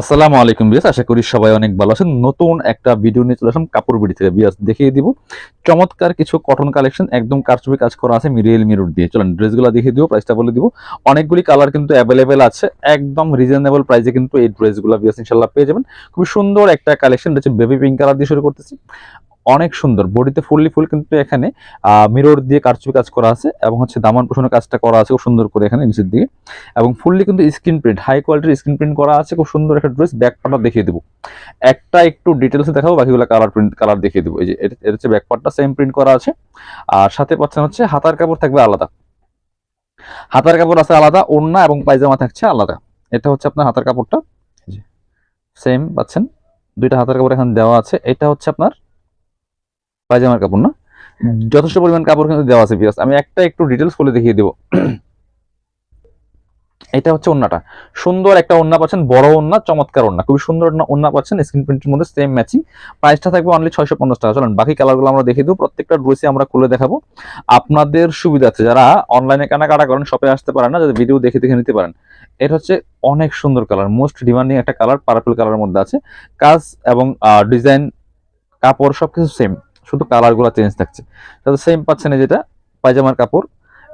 আসসালামু আলাইকুম বিয়াস আশা করি সবাই অনেক ভালো আছেন। নতুন একটা ভিডিও নিয়ে চলে আসলাম কাপড় বিড়ি থেকে। বিয়াস দেখিয়ে দিব। চমৎকার কিছু কটন কালেকশন একদম কারচুপি কাজ করা আছে মিরিয়েল মিরর দিয়ে। চলেন, ড্রেসগুলো দেখিয়ে দিব প্রাইসটা বলে দিব। অনেকগুলি কালার কিন্তু অ্যাভেলেবেল আছে। একদম রিজনেবল প্রাইসে কিন্তু এই ড্রেসগুলো বিয়াস ইনশাল্লাহ পেয়ে যাবেন। খুবই সুন্দর একটা কালেকশন রয়েছে বেবি পিঙ্ক কালার দিয়ে শুরু করতেছি। অনেক সুন্দর। বডিতে ফুললি ফুল কিন্তু এখানে মিরর দিয়ে কারচুপি কাজ করা আছে এবং হচ্ছে দামান পোষণের কাজটা করা আছে খুব সুন্দর করে এখানে নিচের দিকে। এবং ফুললি কিন্তু স্ক্রিন প্রিন্ট, হাই কোয়ালিটির স্ক্রিন প্রিন্ট করা আছে, খুব সুন্দর একটা ড্রেস, ব্যাক পার্টটা দেখিয়ে দেবো। একটা একটু ডিটেলসে দেখাবো, বাকিগুলো কালার প্রিন্ট কালার দেখিয়ে দেবো। এই যে, এটা হচ্ছে ব্যাক পার্টটা সেম প্রিন্ট করা আছে। আর সাথে পাচ্ছেন হচ্ছে হাতার কাপড় থাকবে আলাদা। হাতার কাপড় আছে আলাদা, ওড়না এবং পায়জামা থাকছে আলাদা। এটা হচ্ছে আপনার হাতার কাপড়টা। সেম পাচ্ছেন। দুইটা হাতার কাপড় এখানে দেওয়া আছে। এটা হচ্ছে আপনার পায়জামার কাপড় না? যথেষ্ট পরিমাণ কাপড় কিন্তু দেওয়া আছে বিয়াস আমি একটা একটু ডিটেলস বলে দেখিয়ে দেবো। এটা হচ্ছে ওন্নাটা। সুন্দর একটা ওন্না পাচ্ছেন বড় ওন্না চমৎকার ওন্না। খুবই সুন্দর ওন্না পাচ্ছেন স্ক্রিন প্রিন্টের মধ্যে সেম ম্যাচিং প্রাইসটা থাকবে অনলি ছয়শো পঞ্চাশ টাকা। চলেন বাকি কালারগুলো আমরা দেখিয়ে দেবো প্রত্যেকটা ড্রেসে আমরা খুলে দেখাবো। আপনাদের সুবিধার্থে যারা অনলাইনে কেনাকাটা করেন শপে আসতে পারেন না যাদের ভিডিও দেখে দেখে নিতে পারেন। এটা হচ্ছে অনেক সুন্দর কালার মোস্ট ডিমান্ডিং একটা কালার পার্পল কালারের মধ্যে আছে। কাজ এবং ডিজাইন কাপড় সবকিছু সেম শুধু কালারগুলো চেঞ্জ থাকছে। তাহলে সেম পাচ্ছেন এই যেটা পায়জামার কাপড়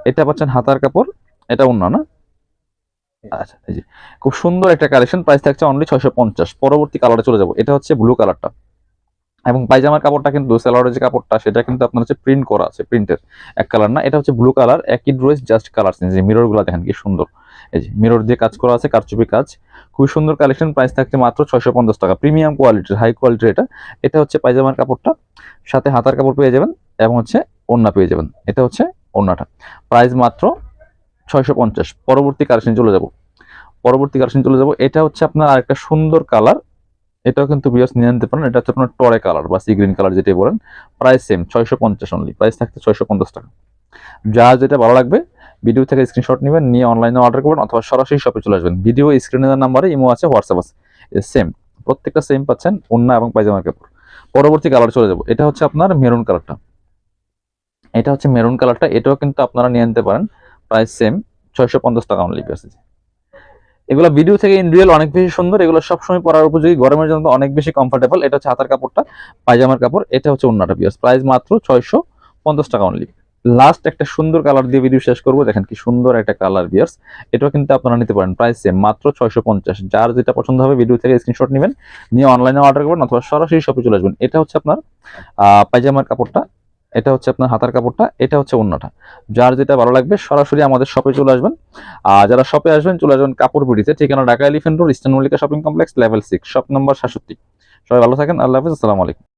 এটা পাচ্ছেন হাতার কাপড় এটা অন্য না? আচ্ছা এই যে খুব সুন্দর একটা কালেকশন প্রাইস থাকছে অনলি ছয়শো পঞ্চাশ। পরবর্তী কালারে চলে যাব এটা হচ্ছে ব্লু কালারটা এবং পায়জামার কাপড়টা কিন্তু সেলারের যে কাপড়টা সেটা কিন্তু আপনার হচ্ছে প্রিন্ট করা আছে প্রিন্টের এক কালার না এটা হচ্ছে ব্লু কালার একই ড্রেস জাস্ট কালার চেঞ্জ যে মিররগুলো দেখেন কি সুন্দর। এই যে মিরর দিয়ে কাজ করা আছে, কারচুপি কাজ। খুবই সুন্দর কালেকশন প্রাইস থাকছে মাত্র ছয়শো পঞ্চাশ টাকা। প্রিমিয়াম কোয়ালিটির হাই কোয়ালিটির এটা। এটা হচ্ছে পায়জামার কাপড়টা। সাথে হাতার কাপড় পেয়ে যাবেন এবং হচ্ছে ওন্না পেয়ে যাবেন। এটা হচ্ছে ওন্নাটা প্রাইস মাত্র ছয়শো পঞ্চাশ। পরবর্তী কালেকশন চলে যাব। পরবর্তী কালেকশন চলে যাব। এটা হচ্ছে আপনার আরেকটা সুন্দর কালার এটাও কিন্তু বিয়াস নিয়ে নিতে পারেন। এটা হচ্ছে আপনার টরে কালার বা সি গ্রিন কালার যেটাই বলেন। প্রাইস সেম ছয়শো পঞ্চাশ অনলি প্রাইস থাকতে ছয়শো পঞ্চাশ টাকা। যা যেটা ভালো লাগবে ভিডিও থেকে স্ক্রিনশট নেবেন, নিয়ে অনলাইনে অর্ডার করবেন অথবা সরাসরি শপে চলে আসবেন। ভিডিও স্ক্রিনের নাম্বারে ইমো আছে হোয়াটসঅ্যাপ আছে। সেম প্রত্যেকটা সেম পাচ্ছেন ওন্না এবং পায়জামার কাপড়। পরবর্তী কালার চলে যাব। এটা হচ্ছে আপনার মেরুন কালারটা এটা হচ্ছে মেরুন কালারটা এটাও কিন্তু আপনারা নিয়ে নিতে পারেন। প্রায় সেম ছয়শো পঞ্চাশ টাকা অনলি আছে। এগুলো ভিডিও থেকে ইন রিয়েল অনেক বেশি সুন্দর। এগুলো সবসময় পরার উপযোগী। গরমের জন্য অনেক বেশি কমফোর্টেবল এটা হচ্ছে হাতার কাপড়টা, পায়জামার কাপড়। এটা হচ্ছে অন্যটা পিয়াস প্রাইস মাত্র ছয়শো পঞ্চাশ টাকা অনলি লাস্ট একটা সুন্দর কালার দিয়ে ভিডিও শেষ করব। দেখেন কি সুন্দর একটা কালার বিয়ার্স এটাও কিন্তু আপনারা নিতে পারেন। প্রাইস সেম মাত্র ছয়শো পঞ্চাশ। যার যেটা পছন্দ হবে ভিডিও থেকে স্ক্রিনশট নেবেন নিয়ে অনলাইনে অর্ডার করবেন অথবা সরাসরি শপে চলে আসবেন। এটা হচ্ছে আপনার আহ, পায়জামার কাপড়টা এটা হচ্ছে আপনার হাতার কাপড়টা এটা হচ্ছে অন্যটা। যার যেটা ভালো লাগবে সরাসরি আমাদের শপে চলে আসবেন। আর যারা শপে আসবেন চলে আসবেন কাপড় বিড়িতে। ঠিকানা Dhaka elephant road eastern Mallika shopping complex level six shop number সাতষট্টি। সবাই ভালো থাকেন। আল্লাহ হাফিজ। আসসালামু আলাইকুম।